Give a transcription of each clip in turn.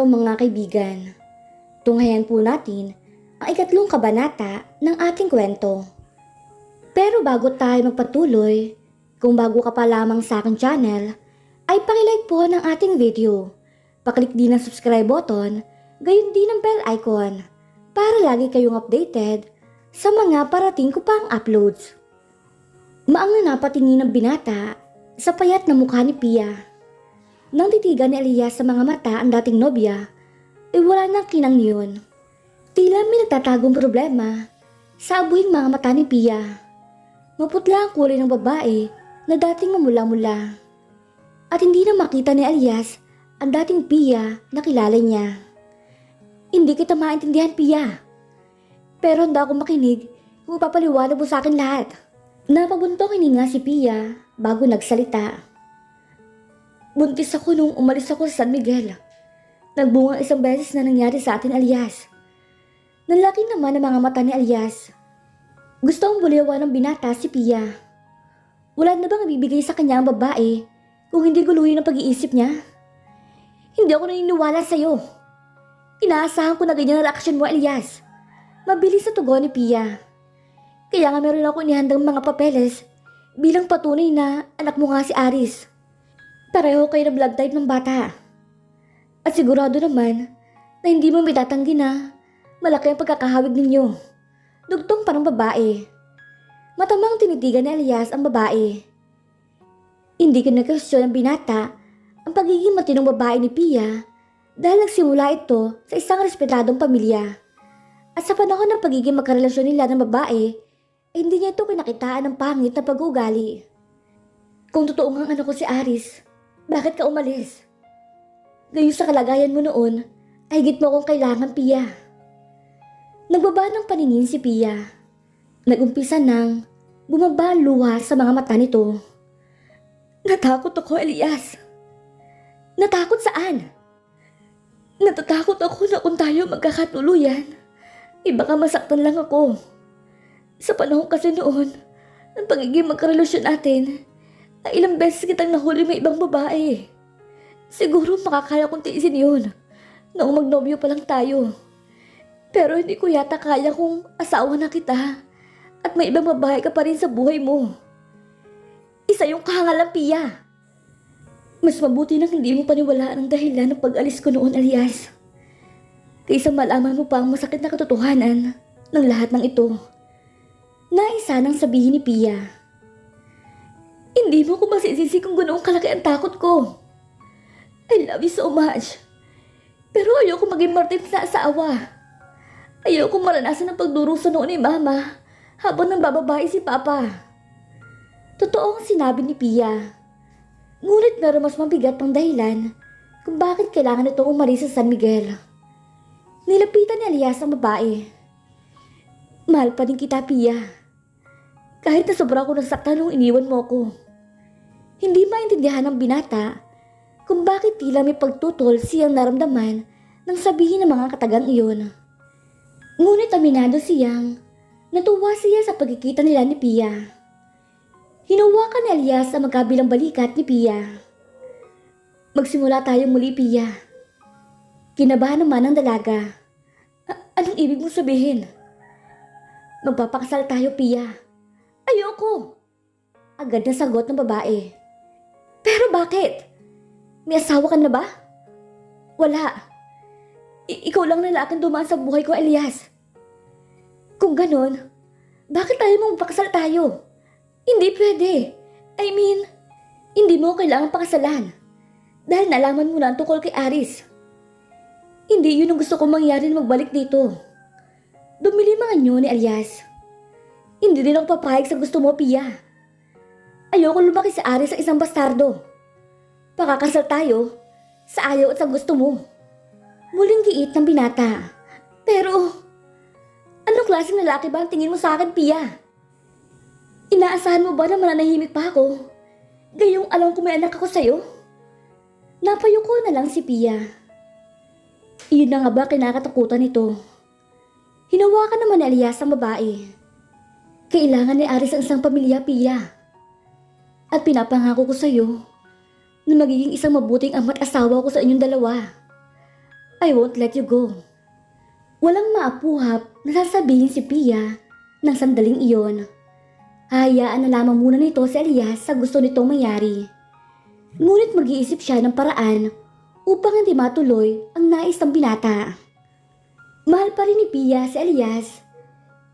Araw mga kaibigan. Tunghayan po natin ang ikatlong kabanata ng ating kwento. Pero bago tayo magpatuloy, kung bago ka pa lamang sa aking channel, ay pakilike po ng ating video. Paklik din ang subscribe button, gayon din ang bell icon para lagi kayong updated sa mga parating ko pang uploads. Maang na napatingin ng binata sa payat na mukha ni Pia. Nang titigan ni Elias sa mga mata ang dating nobya, ay wala nang kinang yun. Tila may nagtatagong problema sa abuing mga mata ni Pia. Maputla ang kulay ng babae na dating mamula-mula. At hindi na makita ni Elias ang dating Pia na kilala niya. Hindi kita maintindihan, Pia. Pero handa ako makinig kung papaliwanag mo sa akin lahat. Napabuntong hininga si Pia bago nagsalita. Buntis ako nung umalis ako sa San Miguel. Nagbunga isang beses na nangyari sa atin, Elias. Nalaki naman ang mga mata ni Elias. Gusto ang buliwan ng binata si Pia. Wala na bang ibibigay sa kanya ang babae kung hindi guluhin ang pag-iisip niya? Hindi ako naniniwala sa'yo. Inaasahan ko na ganyan ang reaksyon mo, Elias. Mabilis sa tugon ni Pia. Kaya nga meron ako inihandang mga papeles bilang patunay na anak mo nga si Aris. Pareho kayo na blood type ng bata. At sigurado naman na hindi mo mitatanggi na malaki ang pagkakahawig ninyo. Dugtong pa ng babae. Matamang tinitigan ni Elias ang babae. Hindi ko na-question ang binata ang pagiging matinong babae ni Pia dahil nagsimula ito sa isang respetadong pamilya. At sa panahon ng pagiging magkarelasyon nila ng babae, ay hindi niya ito kinakitaan ng pangit na pag-uugali. Kung totoo nga ano ko si Aris, bakit ka umalis? Gayon sa kalagayan mo noon, ay higit mo akong kailangan, Pia. Nagbaba ng paningin si Pia. Nagumpisa nang bumaba luha sa mga mata nito. Natakot ako, Elias. Natakot saan? Natatakot ako na kung tayo magkakatuluyan, eh baka masaktan lang ako. Sa panahon kasi noon, ang pagiging magkarelasyon natin, ay ilang beses kitang nahuli may ibang babae. Siguro makakaya kong tiisin yun. Noong magnobyo pa lang tayo. Pero hindi ko yata kaya kung asawa na kita at may ibang babae ka pa rin sa buhay mo. Isa yung kahangalang Pia. Mas mabuti nang hindi mo paniwalaan ang dahilan ng pag-alis ko noon, Elias. Kaysa malaman mo pa ang masakit na katotohanan ng lahat ng ito. Naisa nang sabihin ni Pia. Hindi mo ko masisisi kung ganoong kalaki ang takot ko. I love you so much. Pero ayoko maging martir sa asawa. Ayoko maranasan ang pagdurusa noon ni Mama habang nang bababae si Papa. Totoo ang sinabi ni Pia. Ngunit meron mas mabigat pang dahilan kung bakit kailangan ito umalis sa San Miguel. Nilapitan ni Elias ang babae. Mahal pa din kita, Pia. Kahit na sobra ako nasaktan nung iniwan mo ko. Hindi maintindihan ng binata kung bakit tila may pagtutol siyang naramdaman nang sabihin ng mga katagang iyon. Ngunit aminado siyang natuwa siya sa pagkikita nila ni Pia. Hinawakan ni Elias ang magkabilang balikat ni Pia. Magsimula tayo muli, Pia. Kinabahan naman ang dalaga. A- anong ibig mong sabihin? Magpapakasal tayo, Pia. Ayoko! Agad na sagot ng babae. Pero bakit? May asawa ka na ba? Wala. I- ikaw lang na lalaking dumaan sa buhay ko, Elias. Kung ganon, bakit tayo mong pakasal tayo? Hindi pwede. I mean, hindi mo kailangan pakasalan. Dahil nalaman mo na ang tungkol kay Aris. Hindi yun ang gusto kong mangyari na magbalik dito. Dumili mga nyo ni Elias. Hindi din ako papayag sa gusto mo, Pia. Ayoko lumaki sa Aris sa isang bastardo. Pakakasal tayo sa ayaw at sa gusto mo. Muling giit ng binata. Pero, anong klaseng lalaki ba ang tingin mo sa akin, Pia? Inaasahan mo ba na mananahimik pa ako? Gayong alam ko may anak ako sa'yo? Napayuko na lang si Pia. Iyon na nga ba kinakatakutan nito? Hinawakan naman ni Elias ang babae. Kailangan ni Aris ang isang pamilya, Pia. At pinapangako ko sa'yo na magiging isang mabuting ama't asawa ko sa inyong dalawa. I won't let you go. Walang maapuhap na sasabihin si Pia ng sandaling iyon. Hayaan na lamang muna nito si Elias sa gusto nitong mayari. Ngunit mag-iisip siya ng paraan upang hindi matuloy ang nais ng binata. Mahal pa rin ni Pia si Elias,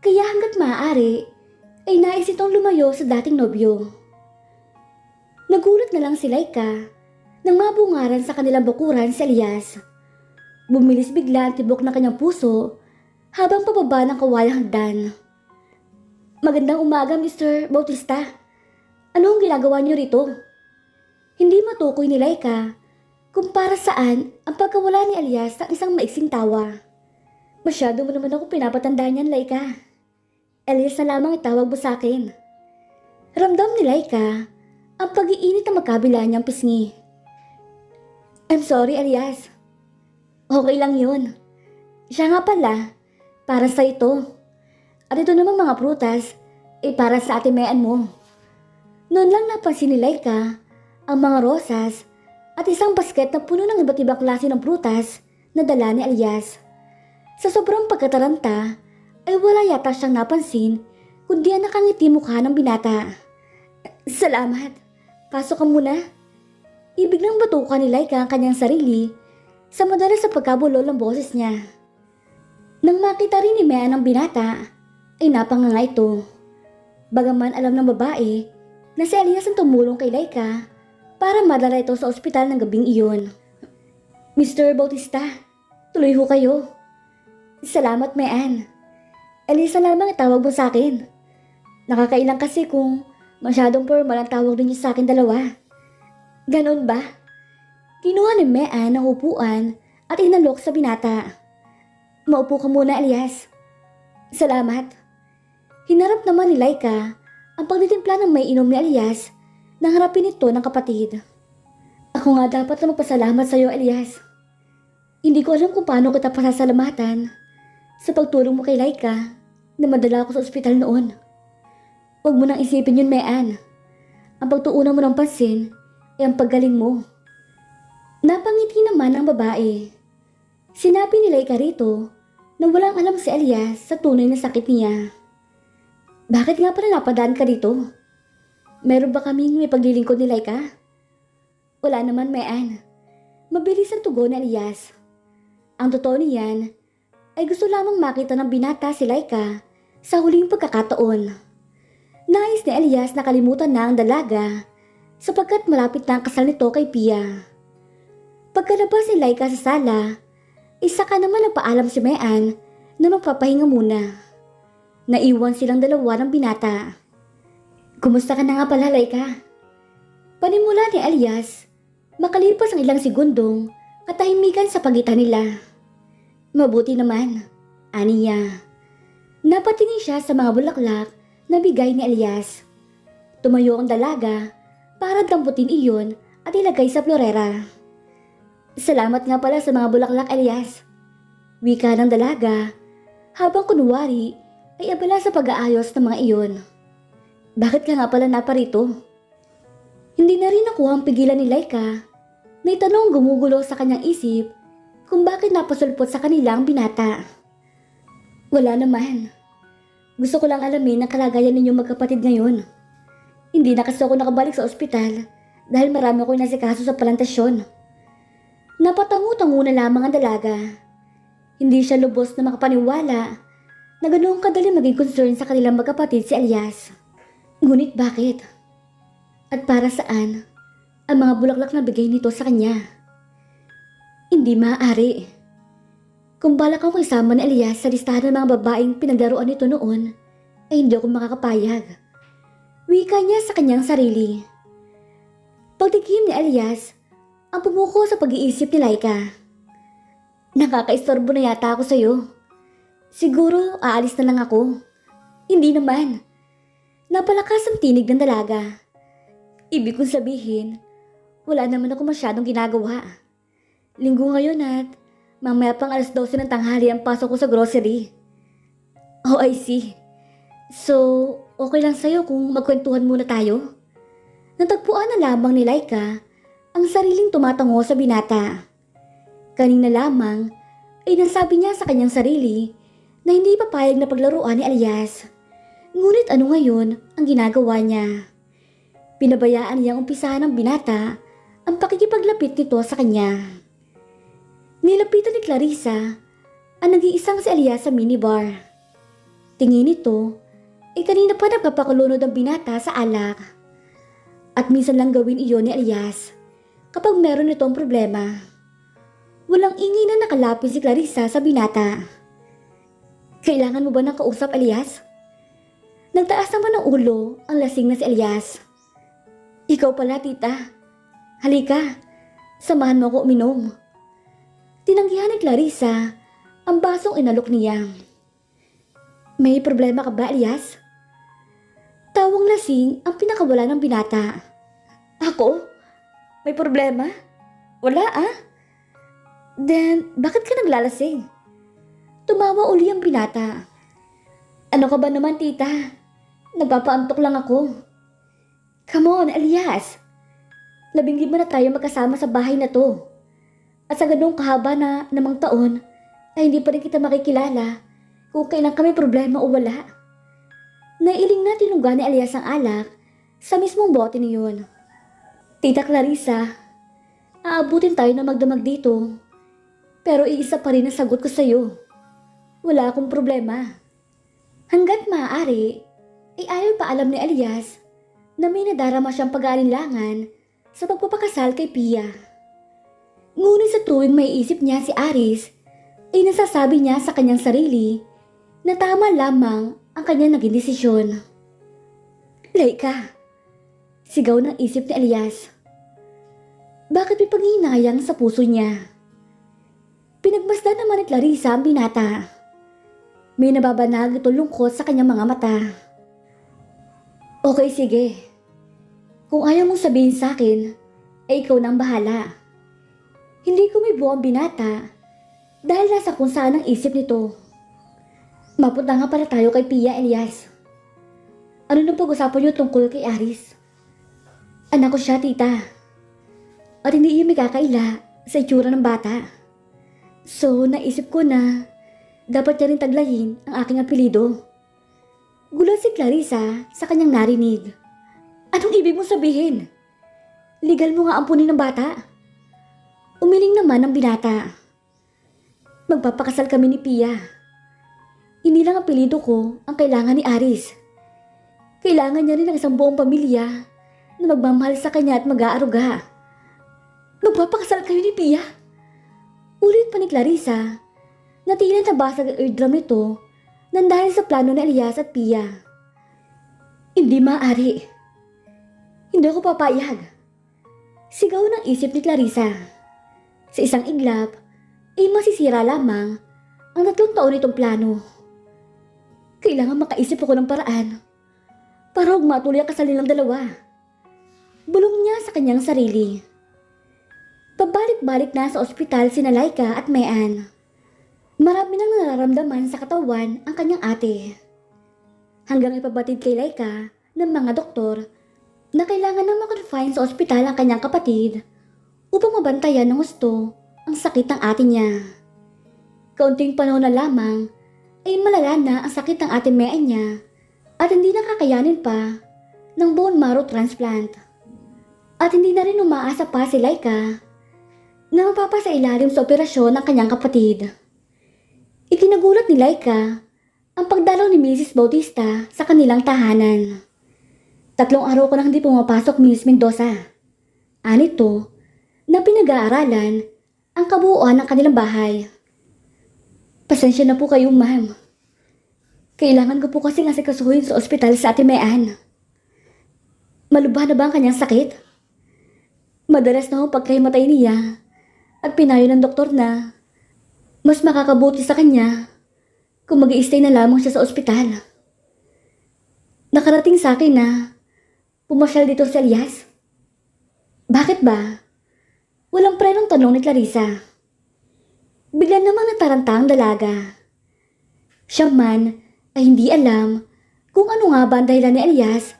kaya hanggat maaari ay nais itong lumayo sa dating nobyo. Nagulat na lang si Laika nang mabungaran sa kanilang bakuran si Elias. Bumilis bigla ang tibok ng kanyang puso habang pababa ng kawayang hagdan. Magandang umaga, Mr. Bautista. Ano ang ginagawa niyo rito? Hindi matukoy ni Laika kung para saan ang pagkawala ni Elias ng isang maiksing tawa. Masyado mo naman ako pinapatanda niyan, Laika. Elias na lamang itawag mo sa akin. Ramdam ni Laika ang pag-iinit na magkabila niyang pisngi. I'm sorry, Elias. Okay lang yun. Siya nga pala, para sa ito. At ito naman mga prutas, eh para sa ate Mayan mo. Noon lang napansin ni Laika ang mga rosas at isang basket na puno ng iba't ibang klase ng prutas na dala ni Elias. Sa sobrang pagkataranta, ay wala yata siyang napansin kundi ang nakangiti mukha ng binata. Salamat. Pasok ka muna. Ibig nang batukan ni Laika ang kanyang sarili sa madalas sa pagkabulol ng boses niya. Nang makita rin ni Mea ng binata, ay napanganga ito. Bagaman alam ng babae na si Elias ang tumulong kay Laika para madala ito sa ospital ng gabing iyon. Mr. Bautista, tuloy ho kayo. Salamat, Mean. Elisa lamang itawag mo sa akin. Nakakailang kasi kung masyadong formal ang tawag ninyo sa akin dalawa. Ganon ba? Kinuha ni Mean ang upuan at inalok sa binata. Maupo ka muna, Elias. Salamat. Hinarap naman ni Laika ang pagtitimpla ng may inom ni Elias nang harapin ito ng kapatid. Ako nga dapat na magpasalamat sa iyo, Elias. Hindi ko alam kung paano kita pasasalamatan sa pagtulong mo kay Laika na madala ako sa ospital noon. Huwag mo nang isipin yun, Mean. Ang pagtuunan mo ng pansin ay ang paggaling mo. Napangiti naman ang babae. Sinabi ni Laika rito na walang alam si Elias sa tunay na sakit niya. Bakit nga pala napadaan ka dito? Meron ba kaming may paglilingkod ni Laika? Wala naman, Mean. Mabilis ang tugon ni Elias. Ang totoo niyan ay gusto lamang makita ng binata si Laika sa huling pagkakataon. Nais ni Elias na kalimutan na ang dalaga sapagkat malapit na ang kasal nito kay Pia. Pagkalabas ni Laika sa sala, isa ka naman nagpaalam si Mean na magpapahinga muna. Naiwan silang dalawa ng binata. Kumusta ka na nga pala, Laika? Panimula ni Elias, makalipas ang ilang segundong katahimikan sa pagitan nila. Mabuti naman, aniya. Napatingin siya sa mga bulaklak na bigay ni Elias. Tumayo ang dalaga para damputin iyon at ilagay sa florera. Salamat nga pala sa mga bulaklak, Elias. Wika ng dalaga habang kunwari ay abala sa pag-aayos ng mga iyon. Bakit ka nga pala naparito? Hindi na rin nakuha ang pigilan ni Laika na itanong gumugulo sa kanyang isip kung bakit napasulpot sa kanila ang binata. Wala naman. Gusto ko lang alamin ang kalagayan ninyong magkapatid ngayon. Hindi na kasi ako nakabalik sa ospital dahil marami ako nasikaso sa plantasyon. Napatango-tango na lamang ang dalaga. Hindi siya lubos na makapaniwala na ganoong kadali maging concern sa kanilang magkapatid si Elias. Ngunit bakit? At para saan ang mga bulaklak na bigay nito sa kanya? Hindi maaari. Kung balak akong isama ni Elias sa listahan ng mga babaeng pinaglaruan nito noon, ay hindi ako makakapayag. Wika niya sa kanyang sarili. Pagtikim ni Elias, ang pumuko sa pag-iisip ni Laika. Nakakaistorbo na yata ako sa'yo. Siguro aalis na lang ako. Hindi naman. Napalakas ang tinig ng dalaga. Ibig kong sabihin, wala naman ako masyadong ginagawa. Linggo ngayon at mamaya pang alas 12 ng tanghali ang pasok ko sa grocery. Oh, I see. So, okay lang sa'yo kung magkwentuhan muna tayo? Natagpuan na lamang ni Laika ang sariling tumatango sa binata. Kanina lamang ay nasabi niya sa kanyang sarili na hindi papayag na paglaruan ni Elias. Ngunit ano ngayon ang ginagawa niya? Pinabayaan niyang umpisahan ng binata ang pakikipaglapit nito sa kanya. Nilapitan ni Clarissa ang nag-iisang si Elias sa minibar. Tingin nito, ay kanina pa nagpapakulunod ang binata sa alak. At minsan lang gawin iyon ni Elias kapag meron itong problema. Walang ingay na nakalapit si Clarissa sa binata. Kailangan mo ba ng kausap, Elias? Nagtaas naman ng ulo ang lasing na si Elias. Ikaw pala, tita. Halika, samahan mo ko uminom. Tinanggihan ni Clarissa ang basong inalok niya. May problema ka ba, Elias? Tawang lasing ang pinakawala ng binata. Ako? May problema? Wala ah. Then, bakit ka naglalasing? Tumawa uli ang binata. Ano ka ba naman, tita? Nagpapaantok lang ako. Come on, Elias. Labing lima na tayo magkasama sa bahay na to. At sa ganong kahaba na namang taon, ay hindi pa rin kita makikilala kung kailan kami problema o wala. Nailing na tinungga ni Elias ang alak sa mismong bote niyon. Tita Clarissa, aabutin tayo na magdamag dito. Pero iisa pa rin ang sagot ko sa'yo. Wala akong problema. Hanggat maaari, ay ayaw pa alam ni Elias na may nadarama siyang pag-aalinlangan sa pagpapakasal kay Pia. Ngunit sa tuwing may isip niya si Aris, ay nasasabi niya sa kanyang sarili na tama lamang ang kanyang naging desisyon. Laika, sigaw ng isip ni Elias. Bakit may panghinayang sa puso niya? Pinagmasdan naman ni Clarissa ang binata. May nababanag ito lungkot sa kanyang mga mata. Okay, sige. Kung ayaw mong sabihin sa akin, ay ikaw nang bahala. Hindi ko may buwang binata dahil nasa kung saan ang isip nito. Mapunta nga pala tayo kay Pia Elias. Ano nang pag-usapan niyo tungkol kay Aris? Anak ko siya, tita. At hindi may kakaila sa itsura ng bata. So, naisip ko na dapat niya rin taglayin ang aking apelido. Gulat si Clarissa sa kanyang narinig. Anong ibig mong sabihin? Legal mo nga ampunin ng bata. Umiling naman ang binata. Magpapakasal kami ni Pia. Hindi lang apelido ko ang kailangan ni Aris. Kailangan niya rin ng isang buong pamilya na magmamahal sa kanya at mag-aaruga. Magpapakasal kayo ni Pia. Ulit pa ni Clarissa na tila nabasag ang eardrum nito nang dahil sa plano ni Elias at Pia. Hindi maaari. Hindi ako papayag. Sigaw ng isip ni Clarissa. Sa isang iglap, ay masisira lamang ang tatlong taon nitong plano. Kailangan makaisip ako ng paraan para huwag matuloy ang kasal nilang dalawa. Bulong niya sa kanyang sarili. Pabalik-balik na sa ospital sina Laika at Mayan. Marami nang nararamdaman sa katawan ang kanyang ate. Hanggang ipabatid kay Laika ng mga doktor na kailangan nang makonfine sa ospital ang kanyang kapatid upang mabantayan ng gusto ang sakit ng ate niya. Kaunting panahon na lamang ay malala na ang sakit ng ate Mea niya at hindi nakakayanin pa ng bone marrow transplant. At hindi na rin umaasa pa si Laika na mapapasailalim sa operasyon ng kanyang kapatid. Ikinagulat ni Laika ang pagdalaw ni Mrs. Bautista sa kanilang tahanan. Tatlong araw ko nang hindi pumapasok Miss Mendoza. Anito na pinag-aaralan ang kabuuan ng kanilang bahay. Pasensya na po kayo, ma'am. Kailangan ko po kasi nga sikasuhin sa ospital sa Ate Mayan. Malubha na ba ang kanyang sakit? Madalas na ho pagkahimatay niya at pinayo ng doktor na mas makakabuti sa kanya kung mag stay na lamang siya sa ospital. Nakarating sa akin na pumasyal dito si Elias. Bakit ba? Walang prenong tanong ni Clarissa. Bigla namang nataranta ang dalaga. Siya man ay hindi alam kung ano nga ba ang dahilan ni Elias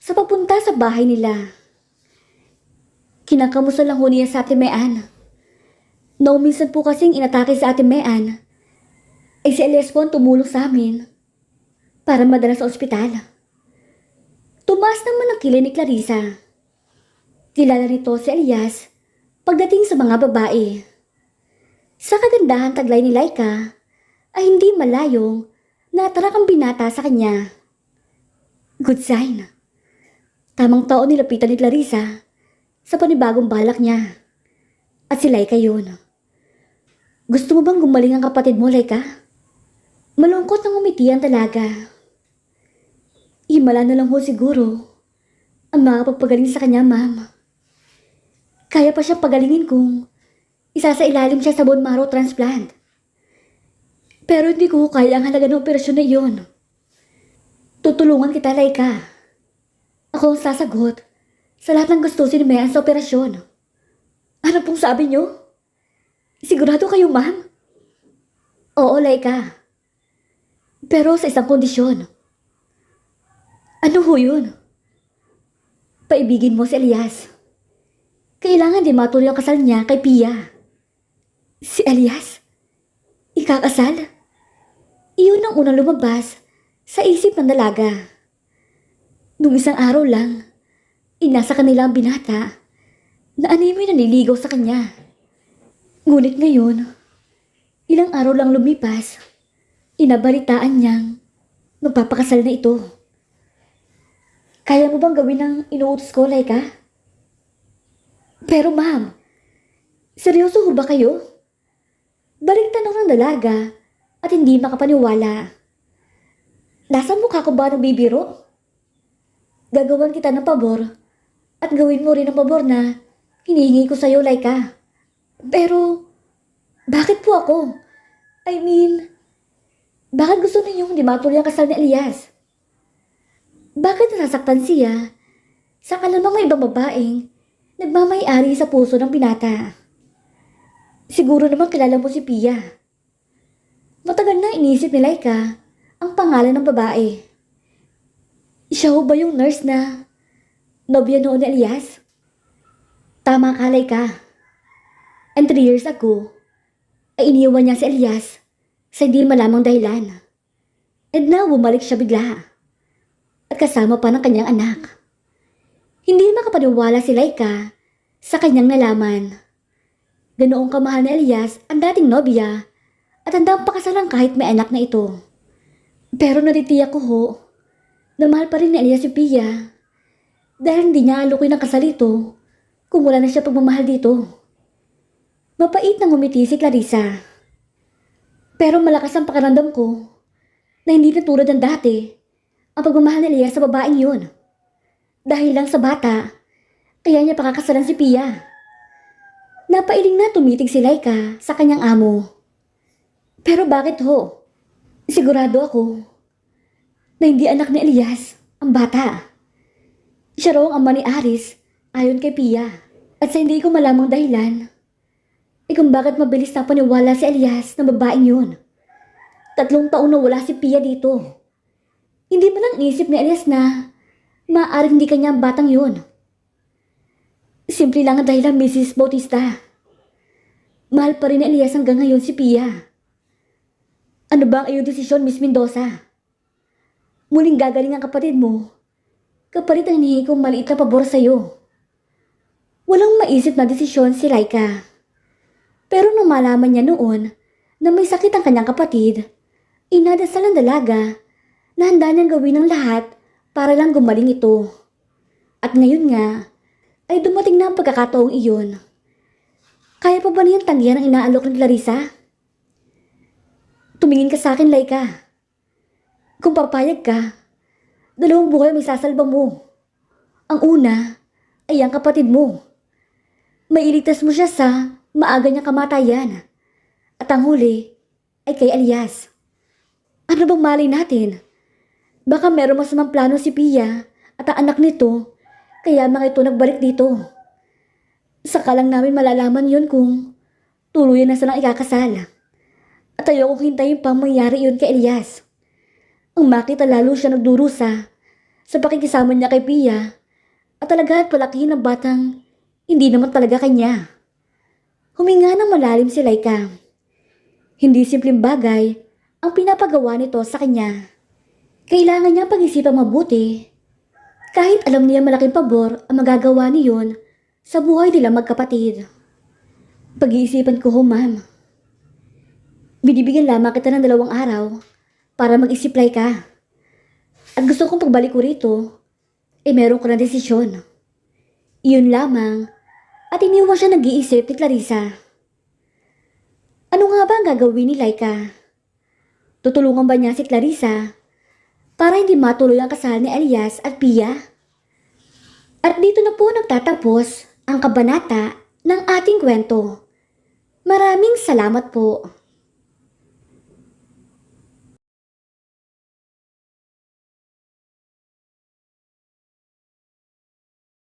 sa papunta sa bahay nila. Kinakamusta lang ho niya sa Ate Mayan. No, minsan po kasing inatake sa ating Mean. Ay si Elias po ang tumulong sa amin para madala sa ospital. Tumaas naman ang kilay ni Clarissa. Kilala nito si Elias pagdating sa mga babae. Sa kagandahan taglay ni Laika ay hindi malayong natarak ang binata sa kanya. Good sign. Tamang taon nilapitan ni Clarissa sa panibagong balak niya. At si Laika yun. Gusto mo bang gumaling ang kapatid mo, Laika? Malungkot ang umiti ang talaga. Himala na lang ho siguro ang makapagpagaling sa kanya, ma'am. Kaya pa siya pagalingin kung isa sa ilalim siya sa bone marrow transplant. Pero hindi ko kaya ang halaga ng operasyon na iyon. Tutulungan kita, Laika. Ako ang sasagot sa lahat ng gusto ni Mayan sa operasyon. Ano pong sabi niyo? Sigurado kayo, ma'am? Oo, Laika. Pero sa isang kondisyon. Ano ho yun? Paibigin mo si Elias. Kailangan din matuloy ang kasal niya kay Pia. Si Elias? Ikakasal? Iyon ang unang lumabas sa isip ng dalaga. Nung isang araw lang, inasa kanila ang binata na animoy naniligaw sa kanya. Ngunit ngayon, ilang araw lang lumipas, inabalitaan niyang magpapakasal na ito. Kaya mo bang gawin ang inuutos ko, Laika? Pero ma'am, seryoso ho ba kayo? Balik tanong ng dalaga at hindi makapaniwala. Nasa mukha ko ba nagbibiro? Gagawan kita ng pabor at gawin mo rin ang pabor na hinihingi ko sa'yo, Laika. Pero, bakit po ako? I mean, bakit gusto ninyong di matuloy ang kasal ni Elias? Bakit nasasaktan siya sa kalamang may ibang babaeng nagmamayari sa puso ng binata? Siguro naman kilala mo si Pia. Matagal na inisip ni Laika ang pangalan ng babae. Siya ba yung nurse na nobya noon ni Elias? Tama ka, Laika. And three years ago, ay iniwan niya si Elias sa hindi malamang dahilan. And now, bumalik siya bigla. At kasama pa ng kanyang anak. Hindi makapaniwala si Laika sa kanyang nalaman. Ganoong kamahal ni Elias ang dating nobya at handang pakasalan kahit may anak na ito. Pero naritiyak ko ho na mahal pa rin ni Elias si Pia dahil hindi niya alukoy ng kasal ito kung wala na siya pagmamahal dito. Mapait nang umiti si Clarissa. Pero malakas ang pakiramdam ko na hindi na tulad ng dati ang pagmamahal ni Elias sa babaeng yun. Dahil lang sa bata, kaya niya pakakasalan si Pia. Napailing na tumitig si Laika sa kanyang amo. Pero bakit ho? Sigurado ako na hindi anak ni Elias ang bata. Siya raw ang ama ni Aris ayon kay Pia. At sa hindi ko malamang dahilan, eh kung bakit mabilis na paniwala si Elias na babaeng yun. Tatlong taon na wala si Pia dito. Hindi mo lang isip ni Elias na maaaring hindi kanya ang batang yun. Simple lang ang dahilan, Mrs. Bautista. Mahal pa rin ni Elias hanggang ngayon si Pia. Ano ba ang iyong desisyon, Miss Mendoza? Muling gagaling ang kapatid mo. Kapalit ang hinihingi kong maliit na pabor sa'yo. Walang maisip na desisyon si Laika. Pero nung malaman niya noon na may sakit ang kanyang kapatid, inadasal ng dalaga na handa niyang gawin ang lahat para lang gumaling ito. At ngayon nga, ay dumating na ang pagkakataong iyon. Kaya pa ba niyang tanggihan ang inaalok ni Clarissa? Tumingin ka sa akin, Laika. Kung papayag ka, dalawang buhay ang isasalba mo. Ang una ay ang kapatid mo. Mailitas mo siya sa maaga niyang kamatayan. At ang huli ay kay Elias. Ano bang malay natin? Baka meron masamang plano si Pia at ang anak nito, kaya mga ito nagbalik dito. Saka lang namin malalaman yun kung tuluyan na silang ikakasal. At ayokong hintayin pang mangyari yun kay Elias. Ang makita lalo siya nagdurusa sa pakikisama niya kay Pia at talaga at palakihin ng batang hindi naman talaga kanya. Huminga ng malalim si Laika. Hindi simpleng bagay ang pinapagawa nito sa kanya. Kailangan niya pag-isipang mabuti. Kahit alam niya malaking pabor ang magagawa niyon sa buhay nila magkapatid. Pag-iisipan ko ho, ma'am. Binibigyan lamang kita ng dalawang araw para mag-isiplay ka. At gusto kong pagbalik ko rito, eh meron ka na desisyon. Iyon lamang at iniwan siya nag-iisip ni Clarissa. Ano nga ba ang gagawin ni Laika? Tutulungan ba niya si Clarissa para hindi matuloy ang kasal ni Elias at Pia? At dito na po nagtatapos ang kabanata ng ating kwento. Maraming salamat po.